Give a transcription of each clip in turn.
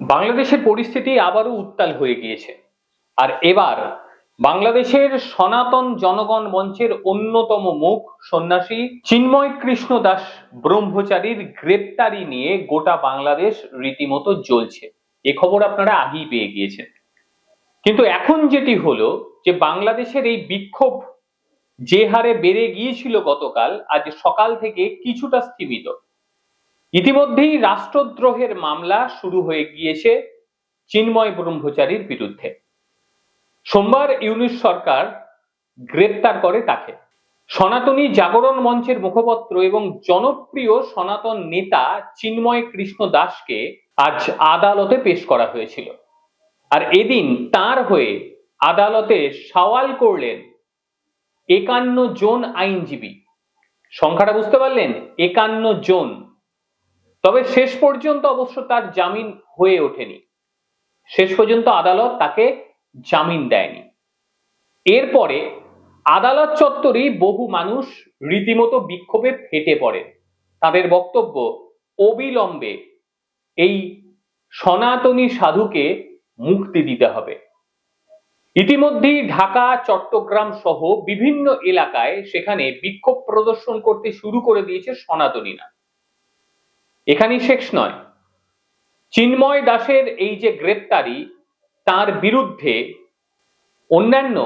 বাংলাদেশের পরিস্থিতি আবারও উত্তাল হয়ে গিয়েছে। আর এবার বাংলাদেশের সনাতন জনগণ মঞ্চের অন্যতম মুখ সন্ন্যাসী চিন্ময় কৃষ্ণ দাস ব্রহ্মচারীর গ্রেপ্তারি নিয়ে গোটা বাংলাদেশ রীতিমতো জ্বলছে। এ খবর আপনারা আগেই পেয়ে গিয়েছেন। কিন্তু এখন যেটি হলো যে বাংলাদেশের এই বিক্ষোভ যে হারে বেড়ে গিয়েছিল গতকাল, আজ সকাল থেকে কিছুটা স্থিমিত। ইতিমধ্যেই রাষ্ট্রদ্রোহের মামলা শুরু হয়ে গিয়েছে চিন্ময় ব্রহ্মচারীর বিরুদ্ধে। সোমবার ইউনিশ সরকার গ্রেপ্তার করে তাকে। সনাতনী জাগরণ মঞ্চের মুখপত্র এবং জনপ্রিয় সনাতন নেতা চিন্ময় কৃষ্ণ দাসকে আজ আদালতে পেশ করা হয়েছিল। আর এদিন তার হয়ে আদালতে সওয়াল করলেন একান্ন জন আইনজীবী। সংখ্যাটা বুঝতে পারলেন? একান্ন জন। তবে শেষ পর্যন্ত অবশ্য তার জামিন হয়ে ওঠেনি। শেষ পর্যন্ত আদালত তাকে জামিন দেয়নি। এরপরে আদালত চত্বরেই বহু মানুষ রীতিমতো বিক্ষোভে ফেটে পড়ে। তাদের বক্তব্য অবিলম্বে এই সনাতনী সাধুকে মুক্তি দিতে হবে। ইতিমধ্যেই ঢাকা, চট্টগ্রাম সহ বিভিন্ন এলাকায় সেখানে বিক্ষোভ প্রদর্শন করতে শুরু করে দিয়েছে সনাতনীরা। এখানেই শেষ নয়। চিন্ময় দাসের এই যে গ্রেপ্তারি, তার বিরুদ্ধে অন্যান্য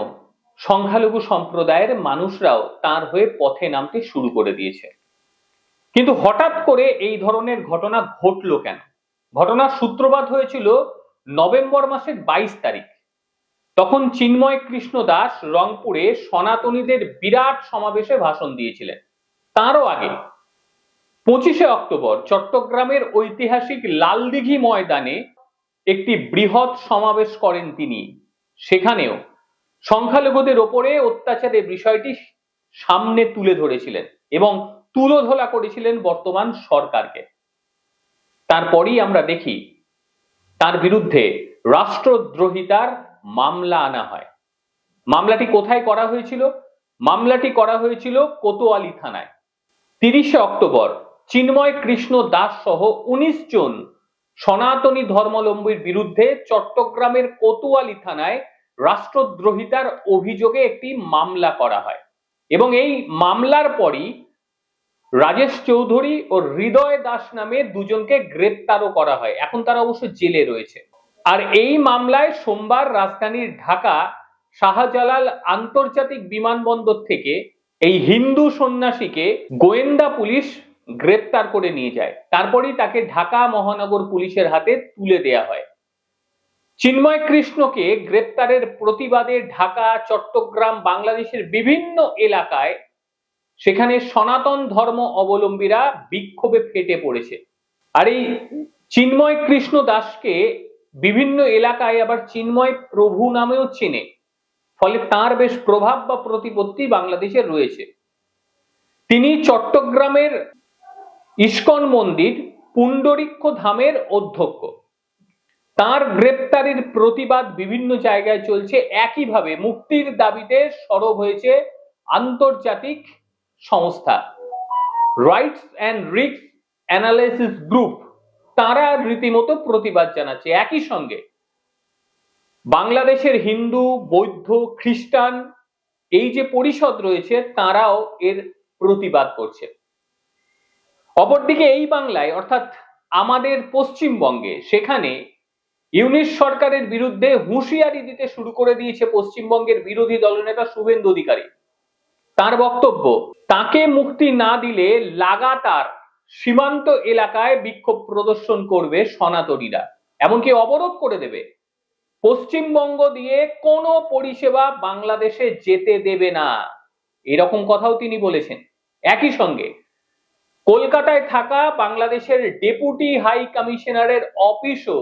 সংখ্যালঘু সম্প্রদায়ের মানুষরাও তার হয়ে পথে নামতে শুরু করে দিয়েছে। কিন্তু হঠাৎ করে এই ধরনের ঘটনা ঘটলো কেন? ঘটনার সূত্রপাত হয়েছিল নভেম্বর মাসের বাইশ তারিখ। তখন চিন্ময় কৃষ্ণ দাস রংপুরে সনাতনীদের বিরাট সমাবেশে ভাষণ দিয়েছিলেন। তারও আগে পঁচিশে অক্টোবর চট্টগ্রামের ঐতিহাসিক লালদিঘি ময়দানে একটি বৃহৎ সমাবেশ করেন তিনি। সেখানেও সংখ্যালঘুদের ওপরে অত্যাচারের বিষয়টি সামনে তুলে ধরেছিলেন এবং তুলোধোলা করেছিলেন বর্তমান সরকারকে। তারপরই আমরা দেখি, তার বিরুদ্ধে রাষ্ট্রদ্রোহিতার মামলা আনা হয়। মামলাটি কোথায় করা হয়েছিল? মামলাটি করা হয়েছিল কোতোয়ালি থানায়। তিরিশে অক্টোবর চিন্ময় কৃষ্ণ দাস সহ উনিশ জন সনাতনী ধর্মাবলম্বীর বিরুদ্ধে চট্টগ্রামের কোতোয়ালি থানায় রাষ্ট্রদ্রোহিতার অভিযোগে একটি মামলা করা হয়। এবং এই মামলার পরই রাজেশ চৌধুরী ও হৃদয় দাস নামে দুজনকে গ্রেপ্তারও করা হয়। এখন তারা অবশ্য জেলে রয়েছে। আর এই মামলায় সোমবার রাজধানীর ঢাকা শাহজালাল আন্তর্জাতিক বিমানবন্দর থেকে এই হিন্দু সন্ন্যাসীকে গোয়েন্দা পুলিশ গ্রেপ্তার করে নিয়ে যায়। তারপরেই তাকে ঢাকা মহানগর পুলিশের হাতে তুলে দেয়া হয়। চিন্ময় কৃষ্ণকে গ্রেপ্তারের প্রতিবাদে ঢাকা, চট্টগ্রাম, বাংলাদেশের বিভিন্ন এলাকায় সেখানে সনাতন ধর্ম অবলম্বীরা বিক্ষোভে ফেটে পড়েছে। আর এই চিন্ময় কৃষ্ণ দাসকে বিভিন্ন এলাকায় আবার চিন্ময় প্রভু নামেও চেনে। ফলে তার বেশ প্রভাব বা প্রতিপত্তি বাংলাদেশের রয়েছে। তিনি চট্টগ্রামের ইস্কন মন্দির পুণ্ডরিক্ষ ধামের অধ্যক্ষ। তার গ্রেপ্তারির প্রতিবাদ বিভিন্ন জায়গায় চলছে। একইভাবে মুক্তির দাবিতে সরব হয়েছে আন্তর্জাতিক সংস্থা। Rights and risks analysis group তারা রীতিমতো প্রতিবাদ জানাচ্ছে। একই সঙ্গে বাংলাদেশের হিন্দু, বৌদ্ধ, খ্রিস্টান এই যে পরিষদ রয়েছে, তারাও এর প্রতিবাদ করছে। অপরদিকে এই বাংলায়, অর্থাৎ আমাদের পশ্চিমবঙ্গে, সেখানে ইউনিশ সরকারের বিরুদ্ধে হুঁশিয়ারি দিতে শুরু করে দিয়েছে পশ্চিমবঙ্গের বিরোধী দলনেতা শুভেন্দু অধিকারী। তার বক্তব্য, তাকে মুক্তি না দিলে লাগাতার সীমান্ত এলাকায় বিক্ষোভ প্রদর্শন করবে সনাতনীরা। এমনকি অবরোধ করে দেবে। পশ্চিমবঙ্গ দিয়ে কোনো পরিষেবা বাংলাদেশে যেতে দেবে না। এরকম কথাও তিনি বলেছেন। একই সঙ্গে কলকাতায় থাকা বাংলাদেশের ডেপুটি হাই কমিশনারের অফিসও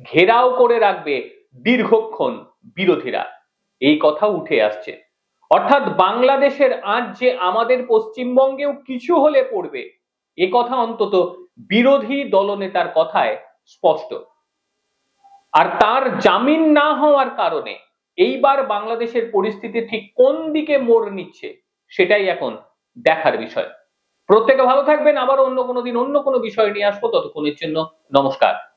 ঘেরাও করে রাখবে দীর্ঘক্ষণ বিরোধীরা। এই কথা উঠে আসছে। অর্থাৎ বাংলাদেশের আজ যে আমাদের পশ্চিমবঙ্গেও কিছু হলে পড়বে, এ কথা অন্তত বিরোধী দলনেতার কথায় স্পষ্ট। আর তার জামিন না হওয়ার কারণে এইবার বাংলাদেশের পরিস্থিতি ঠিক কোন দিকে মোড় নিচ্ছে, সেটাই এখন দেখার বিষয়। প্রত্যেকে ভালো থাকবেন। আবার অন্য কোনো দিন অন্য কোনো বিষয় নিয়ে আসব। ততক্ষণের জন্য নমস্কার।